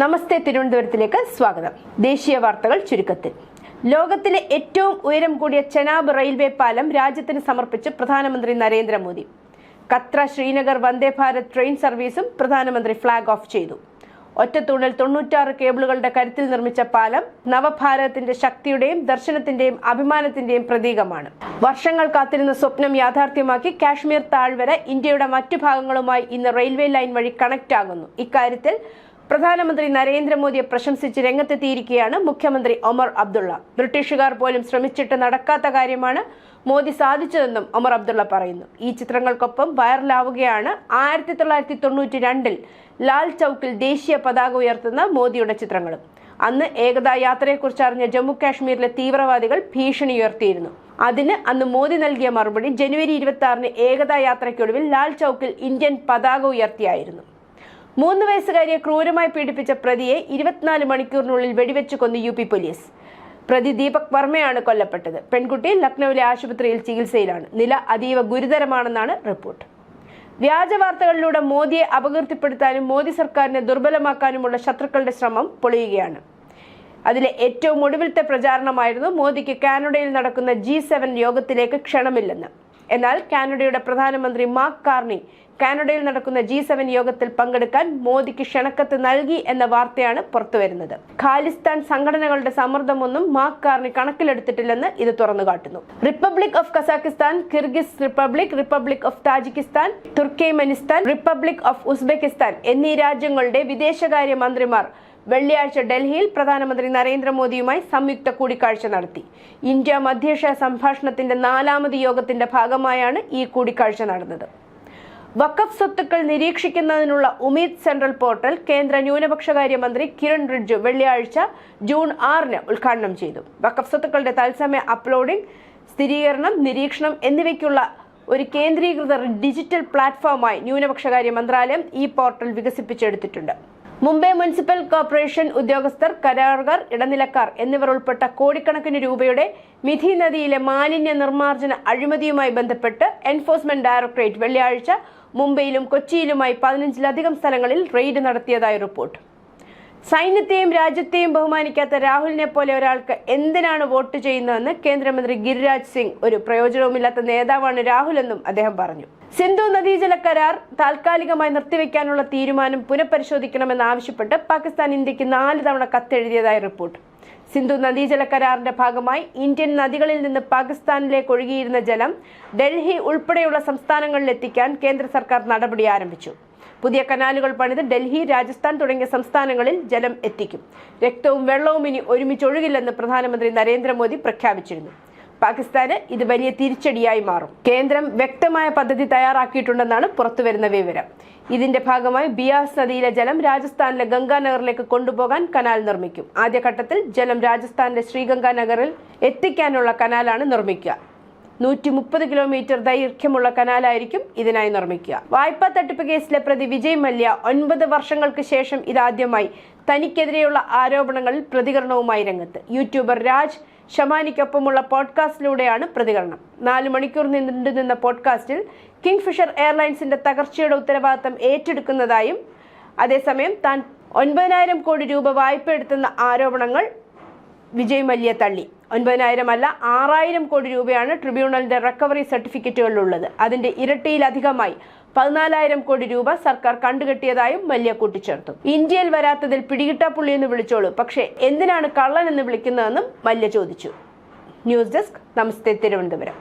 നമസ്തേ തിരുവനന്തപുരത്തിലേക്ക് സ്വാഗതം. ദേശീയ വാർത്തകൾ ചുരുക്കത്തിൽ. ലോകത്തിലെ ഏറ്റവും ഉയരം കൂടിയ ചെനാബ് റെയിൽവേ പാലം രാജ്യത്തിന് സമർപ്പിച്ച് പ്രധാനമന്ത്രി നരേന്ദ്രമോദി. കത്ര ശ്രീനഗർ വന്ദേ ഭാരത് ട്രെയിൻ സർവീസും പ്രധാനമന്ത്രി ഫ്ളാഗ് ഓഫ് ചെയ്തു. ഒറ്റത്തൂണിൽ തൊണ്ണൂറ്റാറ് കേബിളുകളുടെ കരുത്തിൽ നിർമ്മിച്ച പാലം നവഭാരതത്തിന്റെ ശക്തിയുടെയും ദർശനത്തിന്റെയും അഭിമാനത്തിന്റെയും പ്രതീകമാണ്. വർഷങ്ങൾ കാത്തിരുന്ന സ്വപ്നം യാഥാർത്ഥ്യമാക്കി കാശ്മീർ താഴ്വര ഇന്ത്യയുടെ മറ്റു ഭാഗങ്ങളുമായി ഇന്ന് റെയിൽവേ ലൈൻ വഴി കണക്ട് ആകുന്നു ഇക്കാര്യത്തിൽ പ്രധാനമന്ത്രി നരേന്ദ്രമോദിയെ പ്രശംസിച്ച് രംഗത്തെത്തിയിരിക്കുകയാണ് മുഖ്യമന്ത്രി ഒമർ അബ്ദുള്ള. ബ്രിട്ടീഷുകാർ പോലും ശ്രമിച്ചിട്ട് നടക്കാത്ത കാര്യമാണ് മോദി സാധിച്ചതെന്നും ഒമർ അബ്ദുള്ള പറയുന്നു. ഈ ചിത്രങ്ങൾക്കൊപ്പം വൈറലാവുകയാണ് ആയിരത്തി തൊള്ളായിരത്തി തൊണ്ണൂറ്റി രണ്ടിൽ ലാൽ ചൌക്കിൽ ദേശീയ പതാക ഉയർത്തുന്ന മോദിയുടെ ചിത്രങ്ങളും. അന്ന് ഏകതാ യാത്രയെക്കുറിച്ച് അറിഞ്ഞ ജമ്മു കാശ്മീരിലെ തീവ്രവാദികൾ ഭീഷണി ഉയർത്തിയിരുന്നു. അതിന് അന്ന് മോദി നൽകിയ മറുപടി ജനുവരി ഇരുപത്തി ആറിന് ഏകതാ യാത്രയ്ക്കൊടുവിൽ ലാൽ ചൌക്കിൽ ഇന്ത്യൻ പതാക ഉയർത്തിയായിരുന്നു. മൂന്ന് വയസ്സുകാരിയെ ക്രൂരമായി പീഡിപ്പിച്ച പ്രതിയെ ഇരുപത്തിനാല് മണിക്കൂറിനുള്ളിൽ വെടിവെച്ച് കൊന്നു യു പി പോലീസ്. പ്രതി ദീപക് വർമ്മയാണ് കൊല്ലപ്പെട്ടത്. പെൺകുട്ടി ലക്നൌവിലെ ആശുപത്രിയിൽ ചികിത്സയിലാണ്. നില അതീവ ഗുരുതരമാണെന്നാണ് റിപ്പോർട്ട്. വ്യാജ വാർത്തകളിലൂടെ മോദിയെ അപകീർത്തിപ്പെടുത്താനും മോദി സർക്കാരിനെ ദുർബലമാക്കാനുമുള്ള ശത്രുക്കളുടെ ശ്രമം പൊളിയുകയാണ്. അതിലെ ഏറ്റവും ഒടുവിലത്തെ പ്രചാരണമായിരുന്നു മോദിക്ക് കാനഡയിൽ നടക്കുന്ന ജി യോഗത്തിലേക്ക് ക്ഷണമില്ലെന്ന്. എന്നാൽ കാനഡയുടെ പ്രധാനമന്ത്രി മാർക്ക് കാർണി കാനഡയിൽ നടക്കുന്ന ജി സെവൻ യോഗത്തിൽ പങ്കെടുക്കാൻ മോദിക്ക് ക്ഷണക്കത്ത് നൽകി എന്ന വാർത്തയാണ് പുറത്തുവരുന്നത്. ഖാലിസ്ഥാൻ സംഘടനകളുടെ സമ്മർദ്ദമൊന്നും മാർക്ക് കാർണി കണക്കിലെടുത്തിട്ടില്ലെന്ന് ഇത് തുറന്നുകാട്ടുന്നു. Republic of Kazakhstan Kyrgyz Republic Republic of Tajikistan Turkmenistan Republic of Uzbekistan എന്നീ രാജ്യങ്ങളുടെ വിദേശകാര്യ മന്ത്രിമാർ വെള്ളിയാഴ്ച ഡൽഹിയിൽ പ്രധാനമന്ത്രി നരേന്ദ്രമോദിയുമായി സംയുക്ത കൂടിക്കാഴ്ച നടത്തി. ഇന്ത്യ മധ്യേഷ്യ സംഭാഷണത്തിന്റെ നാലാമത് യോഗത്തിന്റെ ഭാഗമായാണ് ഈ കൂടിക്കാഴ്ച നടന്നത്. വക്കഫ് സ്വത്തുക്കൾ നിരീക്ഷിക്കുന്നതിനുള്ള ഉമീദ് സെൻട്രൽ പോർട്ടൽ കേന്ദ്ര ന്യൂനപക്ഷകാര്യ മന്ത്രി കിരൺ റിഡ്ജു വെള്ളിയാഴ്ച ജൂൺ ആറിന് ഉദ്ഘാടനം ചെയ്തു. വക്കഫ് സ്വത്തുക്കളുടെ തത്സമയ അപ്ലോഡിംഗ് സ്ഥിരീകരണം നിരീക്ഷണം എന്നിവയ്ക്കുള്ള ഒരു കേന്ദ്രീകൃത ഡിജിറ്റൽ പ്ലാറ്റ്ഫോമായി ന്യൂനപക്ഷകാര്യ മന്ത്രാലയം ഈ പോർട്ടൽ വികസിപ്പിച്ചെടുത്തിട്ടുണ്ട്. മുംബൈ മുനിസിപ്പൽ കോർപ്പറേഷൻ ഉദ്യോഗസ്ഥർ കരാറുകാർ ഇടനിലക്കാർ എന്നിവർ ഉൾപ്പെട്ട കോടിക്കണക്കിന് രൂപയുടെ മിഥി നദിയിലെ മാലിന്യ നിർമ്മാർജന അഴിമതിയുമായി ബന്ധപ്പെട്ട് എൻഫോഴ്സ്മെന്റ് ഡയറക്ടറേറ്റ് വെള്ളിയാഴ്ച മുംബൈയിലും കൊച്ചിയിലുമായി പതിനഞ്ചിലധികം സ്ഥലങ്ങളിൽ റെയ്ഡ് നടത്തിയതായി റിപ്പോർട്ട്. സൈന്യത്തെയും രാജ്യത്തെയും ബഹുമാനിക്കാത്ത രാഹുലിനെ പോലെ ഒരാൾക്ക് എന്തിനാണ് വോട്ട് ചെയ്യുന്നതെന്ന് കേന്ദ്രമന്ത്രി ഗിരിരാജ് സിംഗ് ഒരു പ്രയോജനവുമില്ലാത്ത നേതാവാണ് രാഹുലെന്നും അദ്ദേഹം പറഞ്ഞു. സിന്ധു നദീജല കരാർ താൽക്കാലികമായി നിർത്തിവെക്കാനുള്ള തീരുമാനം പുനഃപരിശോധിക്കണമെന്നാവശ്യപ്പെട്ട് പാകിസ്ഥാൻ ഇന്ത്യയ്ക്ക് നാല് തവണ കത്തെഴുതിയതായി റിപ്പോർട്ട്. സിന്ധു നദീജല കരാറിന്റെ ഭാഗമായി ഇന്ത്യൻ നദികളിൽ നിന്ന് പാകിസ്ഥാനിലേക്ക് ഒഴുകിയിരുന്ന ജലം ഡൽഹി ഉൾപ്പെടെയുള്ള സംസ്ഥാനങ്ങളിൽ എത്തിക്കാൻ കേന്ദ്ര സർക്കാർ നടപടി ആരംഭിച്ചു. പുതിയ കനാലുകൾ പണിത് ഡൽഹി രാജസ്ഥാൻ തുടങ്ങിയ സംസ്ഥാനങ്ങളിൽ ജലം എത്തിക്കും. രക്തവും വെള്ളവും ഇനി ഒരുമിച്ചൊഴുകില്ലെന്ന് പ്രധാനമന്ത്രി നരേന്ദ്രമോദി പ്രഖ്യാപിച്ചിരുന്നു. പാകിസ്ഥാന് ഇത് വലിയ തിരിച്ചടിയായി മാറും. കേന്ദ്രം വ്യക്തമായ പദ്ധതി തയ്യാറാക്കിയിട്ടുണ്ടെന്നാണ് പുറത്തുവരുന്ന വിവരം. ഇതിന്റെ ഭാഗമായി ബിയാസ് നദിയിലെ ജലം രാജസ്ഥാനിലെ ഗംഗാനഗറിലേക്ക് കൊണ്ടുപോകാൻ കനാൽ നിർമ്മിക്കും. ആദ്യഘട്ടത്തിൽ ജലം രാജസ്ഥാനിലെ ശ്രീഗംഗാനഗറിൽ എത്തിക്കാനുള്ള കനാലാണ് നിർമ്മിക്കുക. നൂറ്റി മുപ്പത് കിലോമീറ്റർ ദൈർഘ്യമുള്ള കനാലായിരിക്കും ഇതിനായി നിർമ്മിക്കുക. വായ്പാ തട്ടിപ്പ് കേസിലെ പ്രതി വിജയ് മല്യ ഒൻപത് വർഷങ്ങൾക്ക് ശേഷം ഇതാദ്യമായി തനിക്കെതിരെയുള്ള ആരോപണങ്ങളിൽ പ്രതികരണവുമായി രംഗത്ത്. യൂട്യൂബർ രാജ് ഷമാനിക്കൊപ്പമുള്ള പോഡ്കാസ്റ്റിലൂടെയാണ് പ്രതികരണം. നാല് മണിക്കൂർ നീണ്ടു നിന്ന പോഡ്കാസ്റ്റിൽ കിങ്ഫിഷർ എയർലൈൻസിന്റെ തകർച്ചയുടെ ഉത്തരവാദിത്തം ഏറ്റെടുക്കുന്നതായും അതേസമയം താൻ ഒൻപതിനായിരം കോടി രൂപ വായ്പ എടുത്തുന്ന ആരോപണങ്ങൾ വിജയ് മല്യ തള്ളി. ഒൻപതിനായിരം അല്ല ആറായിരം കോടി രൂപയാണ് ട്രിബ്യൂണലിന്റെ റിക്കവറി സർട്ടിഫിക്കറ്റുകളിലുള്ളത്. അതിന്റെ ഇരട്ടിയിലധികമായി പതിനാലായിരം കോടി രൂപ സർക്കാർ കണ്ടുകെട്ടിയതായും മല്യ കൂട്ടിച്ചേർത്തു. ഇന്ത്യയിൽ വരാത്തതിൽ പിടികിട്ടാപ്പുള്ളി എന്ന് വിളിച്ചോളൂ. പക്ഷേ എന്തിനാണ് കള്ളൻ എന്ന് വിളിക്കുന്നതെന്നും മല്യ ചോദിച്ചു. News desk. നമസ്തേ തിരുവനന്തപുരം.